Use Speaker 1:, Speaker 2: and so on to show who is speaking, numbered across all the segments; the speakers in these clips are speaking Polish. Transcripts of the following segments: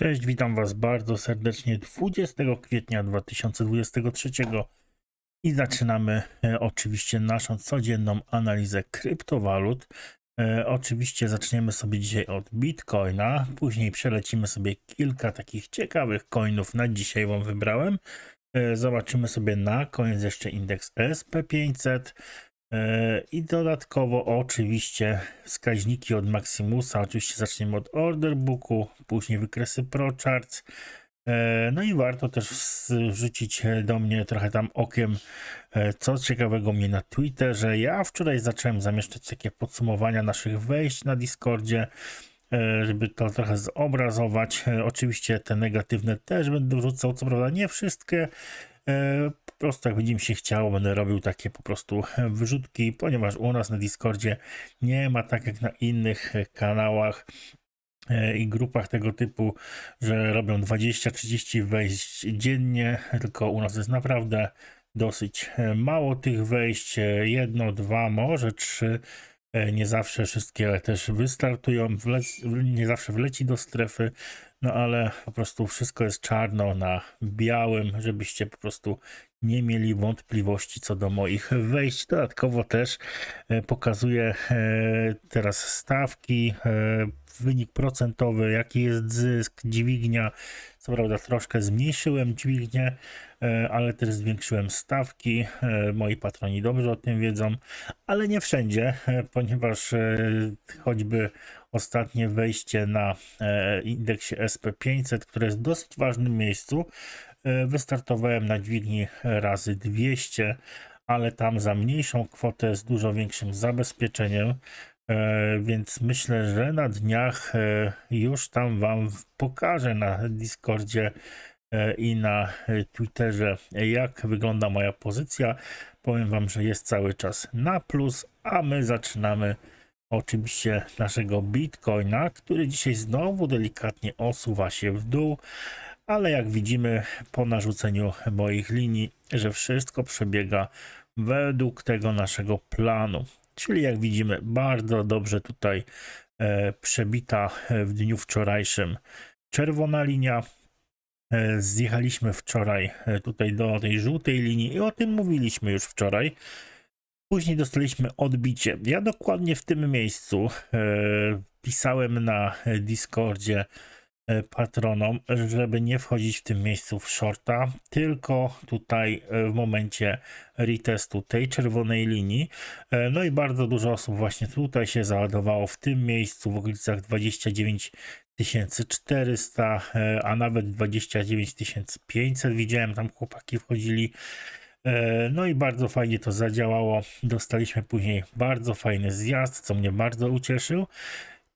Speaker 1: Cześć, witam Was bardzo serdecznie 20 kwietnia 2023 i zaczynamy e, oczywiście naszą codzienną analizę kryptowalut. E, oczywiście zaczniemy sobie dzisiaj od Bitcoina, później przelecimy sobie kilka takich ciekawych coinów na dzisiaj Wam wybrałem. E, zobaczymy sobie na koniec jeszcze indeks SP500. E, I dodatkowo oczywiście wskaźniki od Maximusa, oczywiście zaczniemy od order booku, później wykresy ProCharts. E, No i warto też wrzucić do mnie trochę tam okiem, e, co ciekawego mnie na Twitterze. Ja wczoraj zacząłem zamieszczać takie podsumowania naszych wejść na Discordzie, żeby to trochę zobrazować. Oczywiście te negatywne też będę wrzucał, co prawda nie wszystkie, prostu jak będzie mi się chciało, będę robił takie po prostu wrzutki, ponieważ u nas na Discordzie nie ma tak jak na innych kanałach e, i grupach tego typu, że robią 20-30 wejść dziennie, tylko u nas jest naprawdę dosyć e, mało tych wejść, e, jedno, dwa, może trzy, nie zawsze wszystkie też wystartują, nie zawsze wleci do strefy, no ale po prostu wszystko jest czarno na białym, żebyście po prostu nie mieli wątpliwości co do moich wejść. Dodatkowo też e, pokazuję e, teraz stawki, e, wynik procentowy, jaki jest zysk, dźwignia. Co prawda troszkę zmniejszyłem dźwignię, ale też zwiększyłem stawki. Moi patroni dobrze o tym wiedzą, ale nie wszędzie, ponieważ choćby ostatnie wejście na indeksie SP500, które jest w dosyć ważnym miejscu, E, wystartowałem na dźwigni razy 200, ale tam za mniejszą kwotę z dużo większym zabezpieczeniem. E, więc myślę, że na dniach e, już tam Wam pokażę na Discordzie i na Twitterze, jak wygląda moja pozycja. Powiem Wam, że jest cały czas na plus, a my zaczynamy oczywiście naszego Bitcoina, który dzisiaj znowu delikatnie osuwa się w dół ale jak widzimy po narzuceniu moich linii, że wszystko przebiega według tego naszego planu. Czyli jak widzimy, bardzo dobrze tutaj e, przebita w dniu wczorajszym czerwona linia. E, zjechaliśmy wczoraj e, tutaj do tej żółtej linii i o tym mówiliśmy już wczoraj. Później dostaliśmy odbicie. Ja dokładnie w tym miejscu e, pisałem na Discordzie patronom, żeby nie wchodzić w tym miejscu w shorta, tylko tutaj w momencie retestu tej czerwonej linii. No i bardzo dużo osób właśnie tutaj się załadowało w tym miejscu w okolicach 29 400, a nawet 29 500. Widziałem tam chłopaki wchodzili. No i bardzo fajnie to zadziałało. Dostaliśmy później bardzo fajny zjazd, co mnie bardzo ucieszył.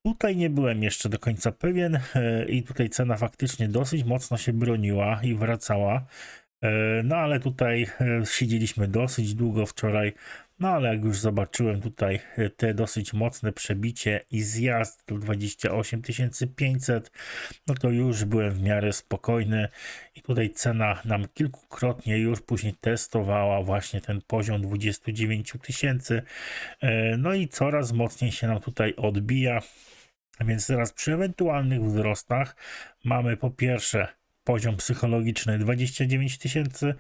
Speaker 1: Tutaj nie byłem jeszcze do końca pewien e, i tutaj cena faktycznie dosyć mocno się broniła i wracała. E, no ale tutaj e, siedzieliśmy dosyć długo wczoraj. No ale jak już zobaczyłem tutaj te dosyć mocne przebicie i zjazd do 28 500, no to już byłem w miarę spokojny i tutaj cena nam kilkukrotnie już później testowała właśnie ten poziom 29 tysięcy. No i coraz mocniej się nam tutaj odbija. Więc teraz przy ewentualnych wzrostach mamy po pierwsze poziom psychologiczny 29 tysięcy,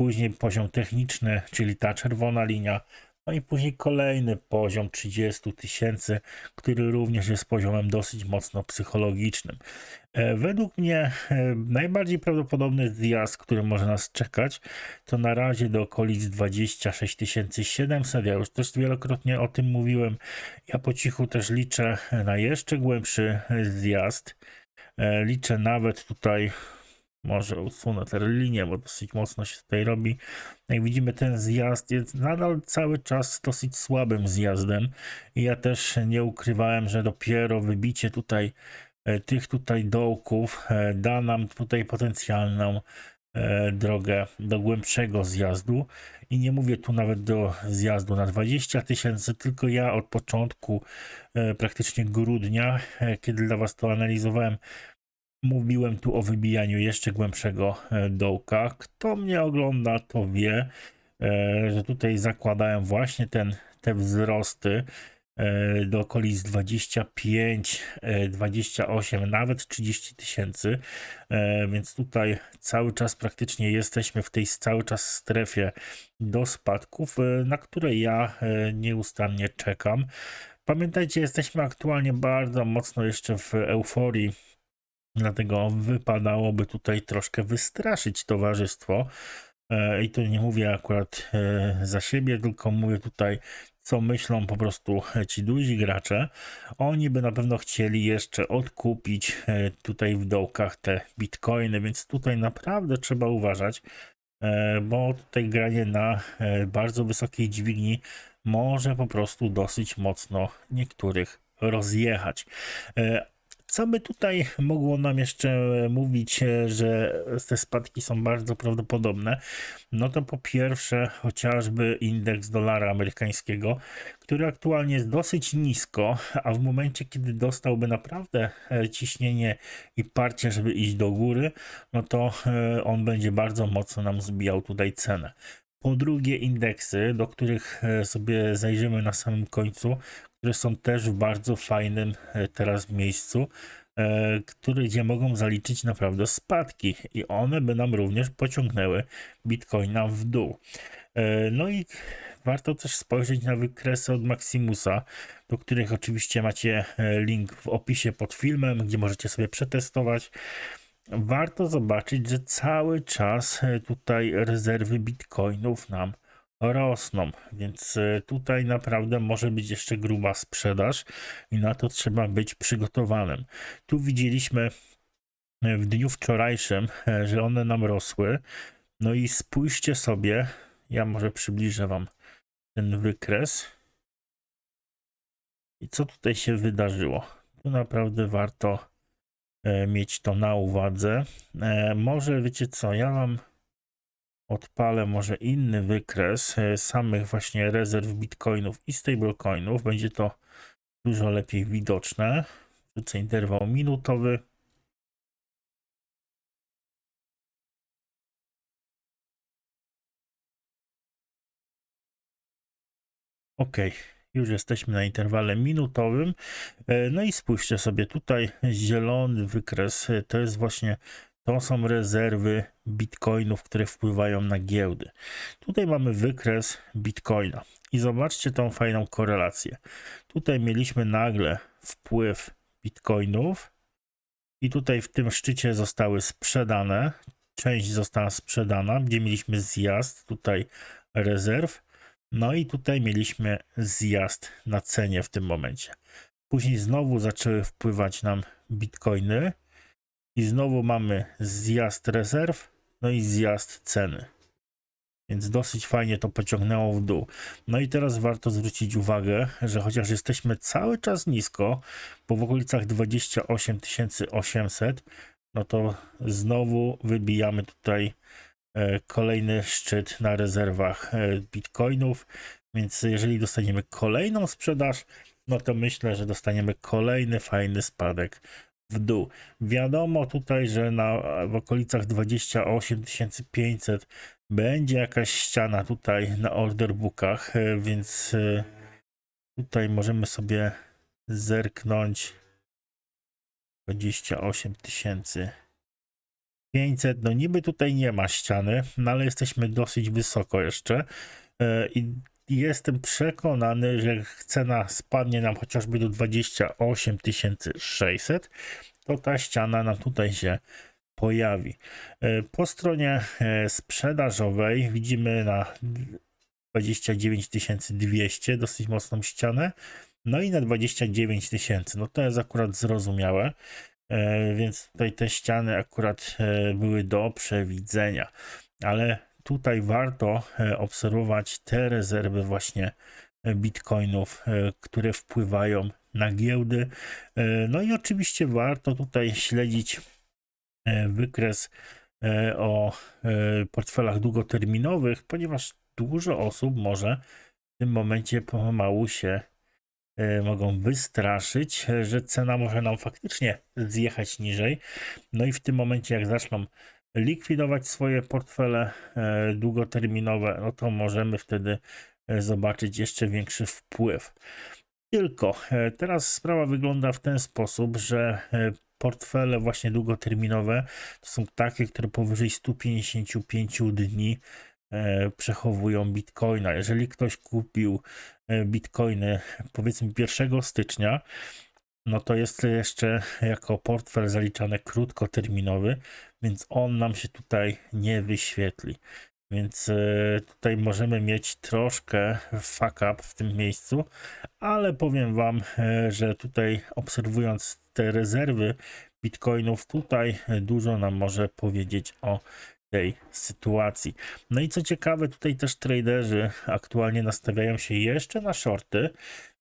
Speaker 1: później poziom techniczny, czyli ta czerwona linia, no i później kolejny poziom 30 tysięcy, który również jest poziomem dosyć mocno psychologicznym. E, według mnie e, najbardziej prawdopodobny zjazd, który może nas czekać, to na razie do okolic 26 700. Ja już też wielokrotnie o tym mówiłem. Ja po cichu też liczę na jeszcze głębszy zjazd. E, liczę nawet tutaj może usunę tę linię, bo dosyć mocno się tutaj robi. Jak widzimy, ten zjazd jest nadal cały czas dosyć słabym zjazdem. I ja też nie ukrywałem, że dopiero wybicie tutaj e, tych tutaj dołków e, da nam tutaj potencjalną e, drogę do głębszego zjazdu. I nie mówię tu nawet do zjazdu na 20 tysięcy, tylko ja od początku, praktycznie grudnia, kiedy dla Was to analizowałem, Mówiłem tu o wybijaniu jeszcze głębszego e, dołka. Kto mnie ogląda, to wie, e, że tutaj zakładałem właśnie ten, te wzrosty e, do okolic 25, e, 28, nawet 30 tysięcy, więc tutaj cały czas praktycznie jesteśmy w tej cały czas strefie do spadków, na które ja nieustannie czekam. Pamiętajcie, jesteśmy aktualnie bardzo mocno jeszcze w euforii, dlatego wypadałoby tutaj troszkę wystraszyć towarzystwo. E, I tu nie mówię akurat e, za siebie, tylko mówię tutaj, co myślą po prostu ci duzi gracze. Oni by na pewno chcieli jeszcze odkupić e, tutaj w dołkach te bitcoiny, więc tutaj naprawdę trzeba uważać, e, bo tutaj granie na e, bardzo wysokiej dźwigni może po prostu dosyć mocno niektórych rozjechać. E, Co by tutaj mogło nam jeszcze mówić, e, że te spadki są bardzo prawdopodobne? No to po pierwsze, chociażby indeks dolara amerykańskiego, który aktualnie jest dosyć nisko, a w momencie, kiedy dostałby naprawdę e, ciśnienie i parcie, żeby iść do góry, no to e, on będzie bardzo mocno nam zbijał tutaj cenę. Po drugie, indeksy, do których e, sobie zajrzymy na samym końcu, które są też w bardzo fajnym e, teraz miejscu, e, które, gdzie mogą zaliczyć naprawdę spadki i one by nam również pociągnęły Bitcoina w dół. E, No i warto też spojrzeć na wykresy od Maximusa, do których oczywiście macie link w opisie pod filmem, gdzie możecie sobie przetestować. Warto zobaczyć, że cały czas tutaj rezerwy bitcoinów nam rosną, więc e, tutaj naprawdę może być jeszcze gruba sprzedaż i na to trzeba być przygotowanym. Tu widzieliśmy e, w dniu wczorajszym, e, że one nam rosły. No i spójrzcie sobie, ja może przybliżę Wam ten wykres. I co tutaj się wydarzyło? Tu naprawdę warto e, mieć to na uwadze. E, może wiecie co, ja Wam odpalę może inny wykres e, samych właśnie rezerw bitcoinów i stablecoinów. Będzie to dużo lepiej widoczne. Wrzucę interwał minutowy. Ok, już jesteśmy na interwale minutowym. E, No i spójrzcie sobie tutaj, zielony wykres e, to jest właśnie, to są rezerwy bitcoinów, które wpływają na giełdy. Tutaj mamy wykres bitcoina i zobaczcie tą fajną korelację. Tutaj mieliśmy nagle wpływ bitcoinów i tutaj w tym szczycie zostały sprzedane. Część została sprzedana, gdzie mieliśmy zjazd tutaj rezerw. No i tutaj mieliśmy zjazd na cenie w tym momencie. Później znowu zaczęły wpływać nam bitcoiny i znowu mamy zjazd rezerw, no i zjazd ceny. Więc dosyć fajnie to pociągnęło w dół. No i teraz warto zwrócić uwagę, że chociaż jesteśmy cały czas nisko, bo w okolicach 28 800, no to znowu wybijamy tutaj e, kolejny szczyt na rezerwach e, bitcoinów. Więc jeżeli dostaniemy kolejną sprzedaż, no to myślę, że dostaniemy kolejny fajny spadek w dół. Wiadomo tutaj, że na, w okolicach 28 500 będzie jakaś ściana tutaj na order bookach, e, więc e, tutaj możemy sobie zerknąć 28 tysięcy 500, no niby tutaj nie ma ściany, no ale jesteśmy dosyć wysoko jeszcze e, jestem przekonany, że cena spadnie nam chociażby do 28 600, to ta ściana nam tutaj się pojawi. E, Po stronie e, sprzedażowej widzimy na 29 200 dosyć mocną ścianę, no i na 29 tysięcy. No to jest akurat zrozumiałe. E, więc tutaj te ściany akurat były do przewidzenia, ale tutaj warto e, obserwować te rezerwy właśnie e, bitcoinów, e, które wpływają na giełdy. No i oczywiście warto tutaj śledzić wykres o portfelach długoterminowych, ponieważ dużo osób może w tym momencie pomału się mogą wystraszyć, że cena może nam faktycznie zjechać niżej. No i w tym momencie, jak zaczną likwidować swoje portfele e, długoterminowe, no to możemy wtedy e, zobaczyć jeszcze większy wpływ. Tylko e, teraz sprawa wygląda w ten sposób, że portfele właśnie długoterminowe to są takie, które powyżej 155 dni przechowują bitcoina. Jeżeli ktoś kupił bitcoiny powiedzmy 1 stycznia, no to jest jeszcze jako portfel zaliczany krótkoterminowy, więc on nam się tutaj nie wyświetli. Więc e, tutaj możemy mieć troszkę fuck up w tym miejscu, ale powiem Wam, e, że tutaj obserwując te rezerwy bitcoinów, tutaj dużo nam może powiedzieć o tej sytuacji. No i co ciekawe, tutaj też traderzy aktualnie nastawiają się jeszcze na shorty,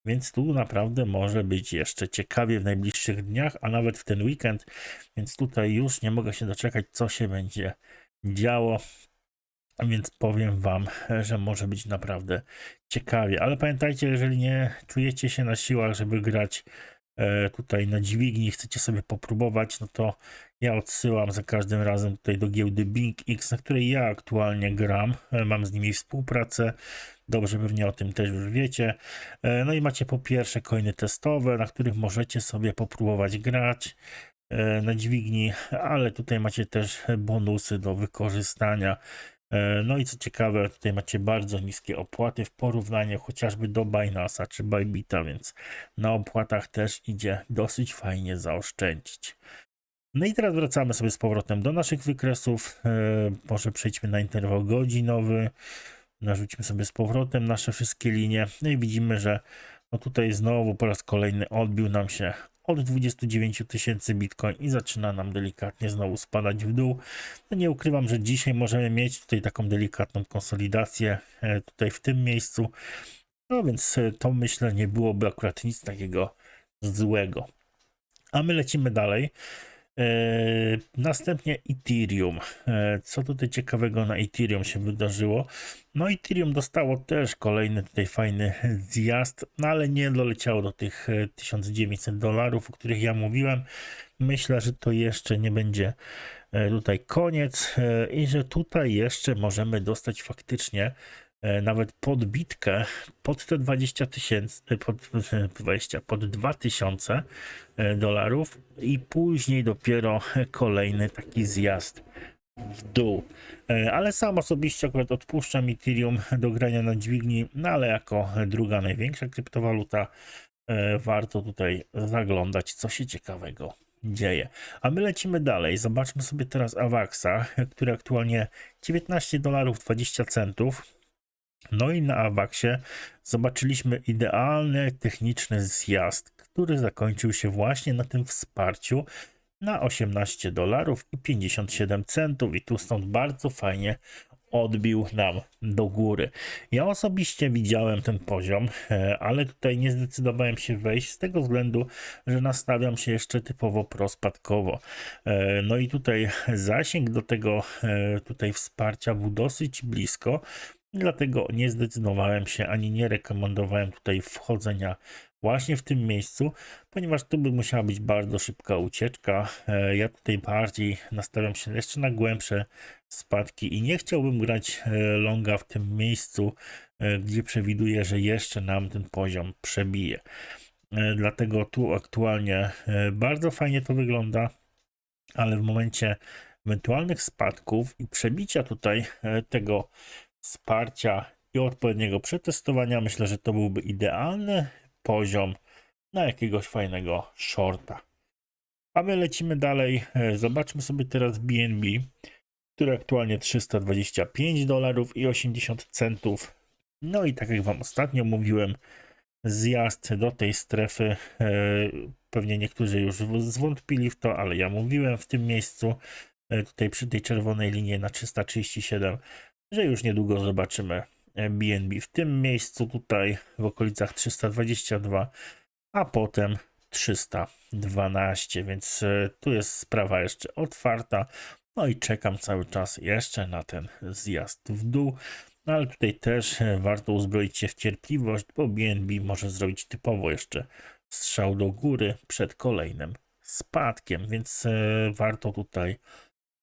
Speaker 1: więc tu naprawdę może być jeszcze ciekawie w najbliższych dniach, a nawet w ten weekend, więc tutaj już nie mogę się doczekać, co się będzie działo. Więc powiem Wam, że może być naprawdę ciekawie. Ale pamiętajcie, jeżeli nie czujecie się na siłach, żeby grać e, tutaj na dźwigni, chcecie sobie popróbować, no to ja odsyłam za każdym razem tutaj do giełdy BingX, na której ja aktualnie gram. E, Mam z nimi współpracę. Dobrze pewnie o tym też już wiecie. E, No i macie po pierwsze coiny testowe, na których możecie sobie popróbować grać e, na dźwigni, ale tutaj macie też bonusy do wykorzystania. E, No i co ciekawe, tutaj macie bardzo niskie opłaty w porównaniu chociażby do Binance'a czy Bybita, więc na opłatach też idzie dosyć fajnie zaoszczędzić. No i teraz wracamy sobie z powrotem do naszych wykresów. Może przejdźmy na interwał godzinowy. Narzućmy sobie z powrotem nasze wszystkie linie. No i widzimy, że no tutaj znowu po raz kolejny odbił nam się od 29 tysięcy bitcoin i zaczyna nam delikatnie znowu spadać w dół. No nie ukrywam, że dzisiaj możemy mieć tutaj taką delikatną konsolidację e, tutaj w tym miejscu. No więc e, to myślę nie byłoby akurat nic takiego złego. A my lecimy dalej. E, Następnie Ethereum. E, Co tutaj ciekawego na Ethereum się wydarzyło? No Ethereum dostało też kolejny tutaj fajny zjazd, no ale nie doleciało do tych e, 1900 dolarów, o których ja mówiłem. Myślę, że to jeszcze nie będzie e, tutaj koniec e, i że tutaj jeszcze możemy dostać faktycznie e, nawet podbitkę pod te 20 tysięcy, e, pod 20, pod 2000 e, dolarów i później dopiero kolejny taki zjazd w dół. E, Ale sam osobiście akurat odpuszczam Ethereum do grania na dźwigni, no ale jako druga największa kryptowaluta e, warto tutaj zaglądać, co się ciekawego dzieje. A my lecimy dalej. Zobaczmy sobie teraz Avaxa, który aktualnie 19 dolarów 20 centów. No i na Avaxie zobaczyliśmy idealny techniczny zjazd, który zakończył się właśnie na tym wsparciu na 18 dolarów i 57 centów i tu stąd bardzo fajnie odbił nam do góry. Ja osobiście widziałem ten poziom, e, ale tutaj nie zdecydowałem się wejść z tego względu, że nastawiam się jeszcze typowo prospadkowo. E, No i tutaj zasięg do tego e, tutaj wsparcia był dosyć blisko, dlatego nie zdecydowałem się ani nie rekomendowałem tutaj wchodzenia właśnie w tym miejscu, ponieważ tu by musiała być bardzo szybka ucieczka. E, Ja tutaj bardziej nastawiam się jeszcze na głębsze spadki i nie chciałbym grać e, longa w tym miejscu, e, gdzie przewiduję, że jeszcze nam ten poziom przebije. Dlatego tu aktualnie bardzo fajnie to wygląda, ale w momencie ewentualnych spadków i przebicia tutaj tego wsparcia i odpowiedniego przetestowania, myślę, że to byłby idealny poziom na jakiegoś fajnego shorta. A my lecimy dalej. E, Zobaczmy sobie teraz BNB, który aktualnie 325 dolarów i 80 centów. No i tak jak Wam ostatnio mówiłem, zjazd do tej strefy. e, Pewnie niektórzy już zwątpili w to, ale ja mówiłem w tym miejscu, e, tutaj przy tej czerwonej linii na 337, że już niedługo zobaczymy BNB w tym miejscu tutaj w okolicach 322, a potem 312, więc e, tu jest sprawa jeszcze otwarta. No i czekam cały czas jeszcze na ten zjazd w dół. No ale tutaj też e, warto uzbroić się w cierpliwość, bo BNB może zrobić typowo jeszcze strzał do góry przed kolejnym spadkiem, więc e, warto tutaj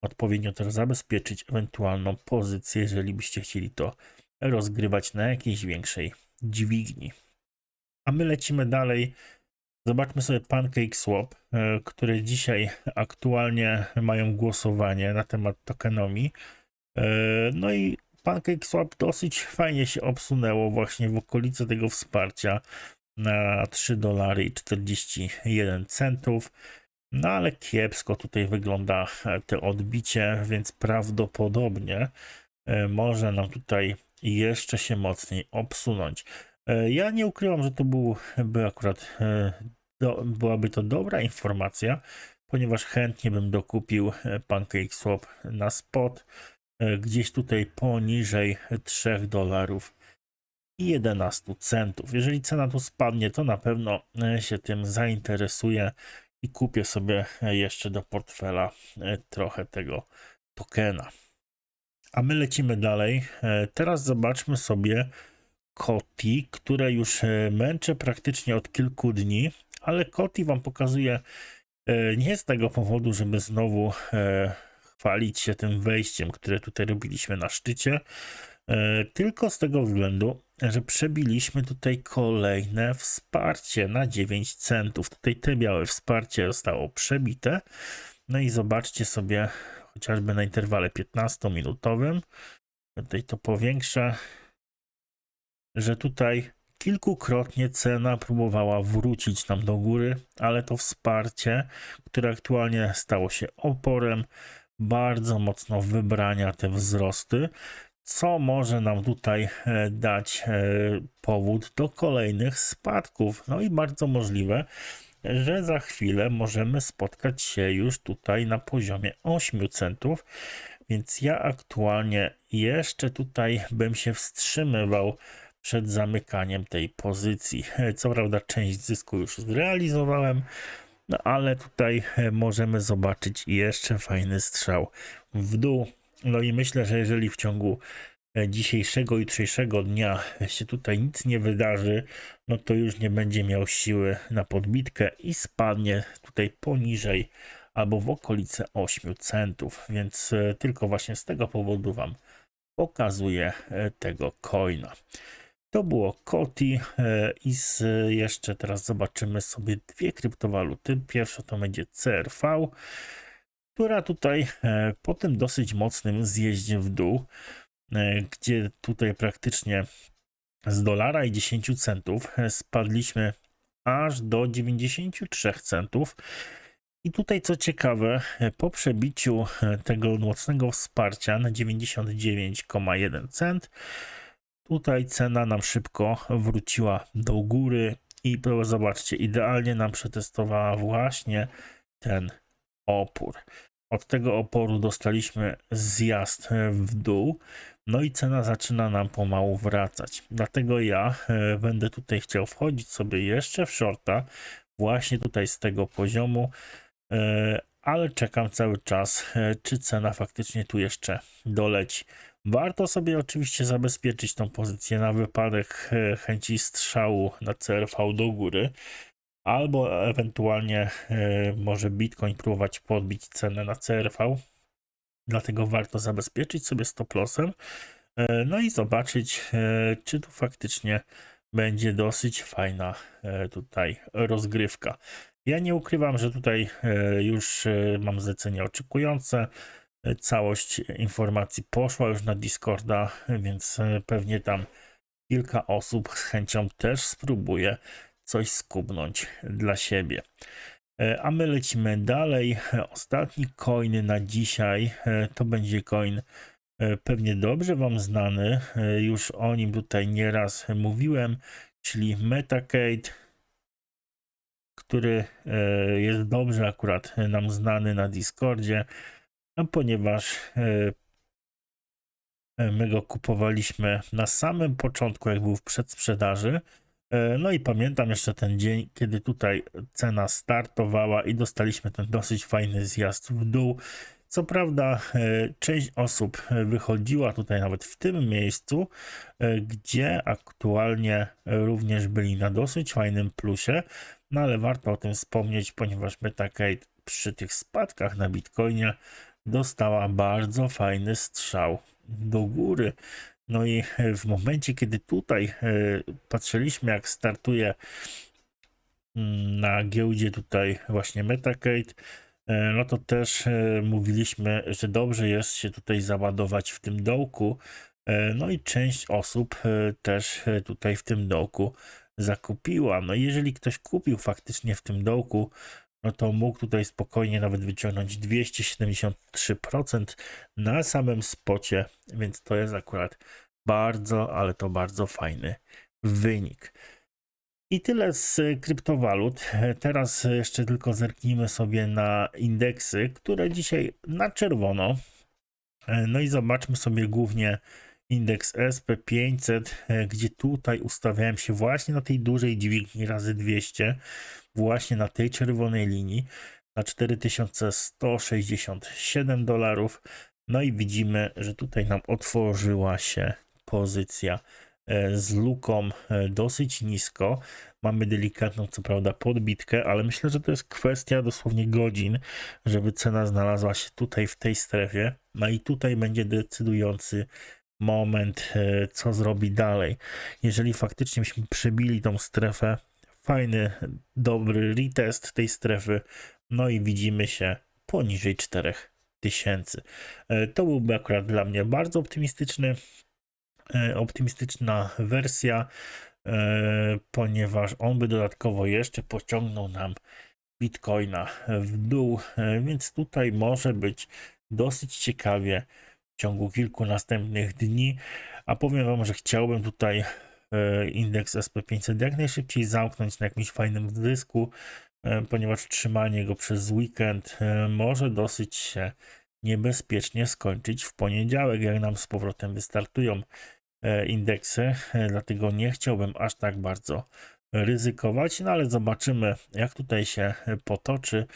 Speaker 1: odpowiednio też zabezpieczyć ewentualną pozycję, jeżeli byście chcieli to rozgrywać na jakiejś większej dźwigni. A my lecimy dalej. Zobaczmy sobie Pancake Swap, e, które dzisiaj aktualnie mają głosowanie na temat tokenomii. E, No i Pancake Swap dosyć fajnie się obsunęło właśnie w okolicy tego wsparcia na 3 dolary i 41 centów. No ale kiepsko tutaj wygląda e, to odbicie, więc prawdopodobnie e, może nam tutaj jeszcze się mocniej obsunąć. E, Ja nie ukrywam, że to był, by akurat do, byłaby to dobra informacja, ponieważ chętnie bym dokupił Pancake Swap na spot gdzieś tutaj poniżej 3 dolarów i 11 centów. Jeżeli cena tu spadnie, to na pewno się tym zainteresuję i kupię sobie jeszcze do portfela e, trochę tego tokena. A my lecimy dalej. E, Teraz zobaczmy sobie Koti, które już e, męczę praktycznie od kilku dni, ale Koti wam pokazuje e, nie z tego powodu, żeby znowu chwalić się tym wejściem, które tutaj robiliśmy na szczycie, tylko z tego względu, że przebiliśmy tutaj kolejne wsparcie na 9 centów. Tutaj te białe wsparcie zostało przebite. No i zobaczcie sobie chociażby na interwale 15-minutowym. Tutaj to powiększę, że tutaj kilkukrotnie cena próbowała wrócić nam do góry, ale to wsparcie, które aktualnie stało się oporem, bardzo mocno wybrania te wzrosty, co może nam tutaj e, dać e, powód do kolejnych spadków. No i bardzo możliwe, że za chwilę możemy spotkać się już tutaj na poziomie 8 centów, więc ja aktualnie jeszcze tutaj bym się wstrzymywał przed zamykaniem tej pozycji. E, Co prawda część zysku już zrealizowałem, no ale tutaj możemy zobaczyć jeszcze fajny strzał w dół. No i myślę, że jeżeli w ciągu e, dzisiejszego, jutrzejszego dnia się tutaj nic nie wydarzy, no to już nie będzie miał siły na podbitkę i spadnie tutaj poniżej albo w okolice 8 centów, więc e, tylko właśnie z tego powodu Wam pokazuję e, tego coina. To było Koti i z, jeszcze teraz zobaczymy sobie dwie kryptowaluty. Pierwsza to będzie CRV, która tutaj e, po tym dosyć mocnym zjeździe w dół, e, gdzie tutaj praktycznie z dolara i 10 centów e, spadliśmy aż do 93 centów. I tutaj co ciekawe, po przebiciu tego mocnego wsparcia na 99,1 cent, tutaj cena nam szybko wróciła do góry i zobaczcie, idealnie nam przetestowała właśnie ten opór. Od tego oporu dostaliśmy zjazd w dół, no i cena zaczyna nam pomału wracać. Dlatego ja e, będę tutaj chciał wchodzić sobie jeszcze w shorta, właśnie tutaj z tego poziomu, e, ale czekam cały czas, e, czy cena faktycznie tu jeszcze doleci. Warto sobie oczywiście zabezpieczyć tą pozycję na wypadek chęci strzału na CRV do góry, albo ewentualnie e, może Bitcoin próbować podbić cenę na CRV. Dlatego warto zabezpieczyć sobie stop lossem, e, no i zobaczyć, e, czy tu faktycznie będzie dosyć fajna tutaj rozgrywka. Ja nie ukrywam, że tutaj już mam zlecenie oczekujące. Całość informacji poszła już na Discorda, więc pewnie tam kilka osób z chęcią też spróbuje coś skubnąć dla siebie. E, A my lecimy dalej. Ostatni coin na dzisiaj e, to będzie coin e, pewnie dobrze Wam znany. Już o nim tutaj nieraz mówiłem, czyli Metacade, który jest dobrze akurat nam znany na Discordzie, ponieważ my go kupowaliśmy na samym początku, jak był w przedsprzedaży. E, No i pamiętam jeszcze ten dzień, kiedy tutaj cena startowała i dostaliśmy ten dosyć fajny zjazd w dół. Co prawda, e, część osób wychodziła tutaj nawet w tym miejscu, e, gdzie aktualnie również byli na dosyć fajnym plusie, no ale warto o tym wspomnieć, ponieważ Metacade przy tych spadkach na Bitcoinie dostała bardzo fajny strzał do góry. No i e, w momencie, kiedy tutaj e, patrzyliśmy, jak startuje mm, na giełdzie tutaj właśnie Metacade, e, no to też mówiliśmy, że dobrze jest się tutaj załadować w tym dołku. No i część osób też tutaj w tym dołku zakupiła. No jeżeli ktoś kupił faktycznie w tym dołku, no to mógł tutaj spokojnie nawet wyciągnąć 273% na samym spocie, więc to jest akurat bardzo, ale to bardzo fajny wynik. I tyle z kryptowalut. Teraz jeszcze tylko zerknijmy sobie na indeksy, które dzisiaj na czerwono. No i zobaczmy sobie głównie indeks SP500, gdzie tutaj ustawiałem się właśnie na tej dużej dźwigni razy 200, właśnie na tej czerwonej linii na 4167 dolarów. No i widzimy, że tutaj nam otworzyła się pozycja e, z luką e, dosyć nisko. Mamy delikatną, co prawda, podbitkę, ale myślę, że to jest kwestia dosłownie godzin, żeby cena znalazła się tutaj w tej strefie. No i tutaj będzie decydujący moment, e, co zrobi dalej. Jeżeli faktycznie byśmy przebili tą strefę, fajny, dobry retest tej strefy, no i widzimy się poniżej 4000. E, To byłby akurat dla mnie bardzo optymistyczny, e, optymistyczna wersja, e, ponieważ on by dodatkowo jeszcze pociągnął nam Bitcoina w dół, więc tutaj może być dosyć ciekawie w ciągu kilku następnych dni. A powiem Wam, że chciałbym tutaj indeks SP500 jak najszybciej zamknąć na jakimś fajnym dysku, e, ponieważ trzymanie go przez weekend e, może dosyć się niebezpiecznie skończyć w poniedziałek, jak nam z powrotem wystartują e, indeksy, e, dlatego nie chciałbym aż tak bardzo ryzykować, no ale zobaczymy, jak tutaj się e, potoczy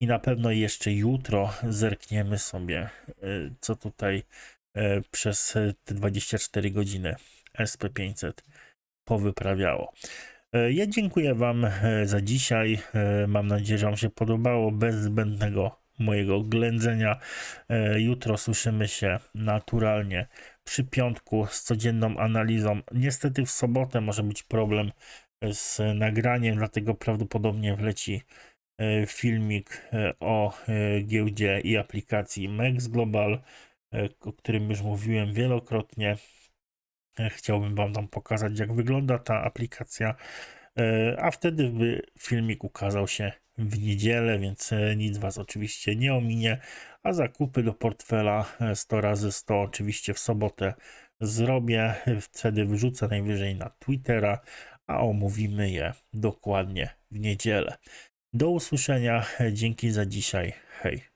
Speaker 1: i na pewno jeszcze jutro zerkniemy sobie, e, co tutaj e, przez e, te 24 godziny SP500 powyprawiało. E, Ja dziękuję Wam e, za dzisiaj. E, Mam nadzieję, że Wam się podobało. Bez zbędnego mojego ględzenia. Jutro słyszymy się naturalnie przy piątku z codzienną analizą. Niestety w sobotę może być problem z nagraniem, dlatego prawdopodobnie wleci filmik o giełdzie i aplikacji Mex Global, o którym już mówiłem wielokrotnie. E, Chciałbym Wam tam pokazać, jak wygląda ta aplikacja, e, a wtedy by filmik ukazał się w niedzielę, więc e, nic Was oczywiście nie ominie, a zakupy do portfela e, 100 razy 100 oczywiście w sobotę zrobię, wtedy wrzucę najwyżej na Twittera, a omówimy je dokładnie w niedzielę. Do usłyszenia, dzięki za dzisiaj, hej.